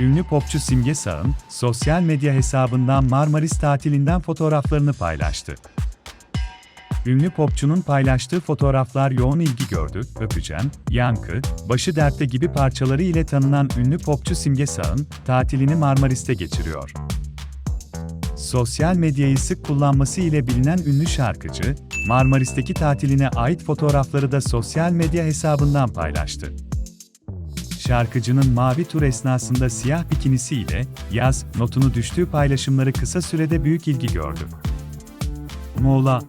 Ünlü popçu Simge Sağ'ın sosyal medya hesabından Marmaris tatilinden fotoğraflarını paylaştı. Ünlü popçunun paylaştığı fotoğraflar yoğun ilgi gördü. Öpeceğim, Yankı, Başı Dertte gibi parçaları ile tanınan ünlü popçu Simge Sağ'ın tatilini Marmaris'te geçiriyor. Sosyal medyayı sık kullanması ile bilinen ünlü şarkıcı, Marmaris'teki tatiline ait fotoğrafları da sosyal medya hesabından paylaştı. Şarkıcının mavi tur esnasında siyah bikinisi ile yaz notunu düştüğü paylaşımları kısa sürede büyük ilgi gördü. Muğla,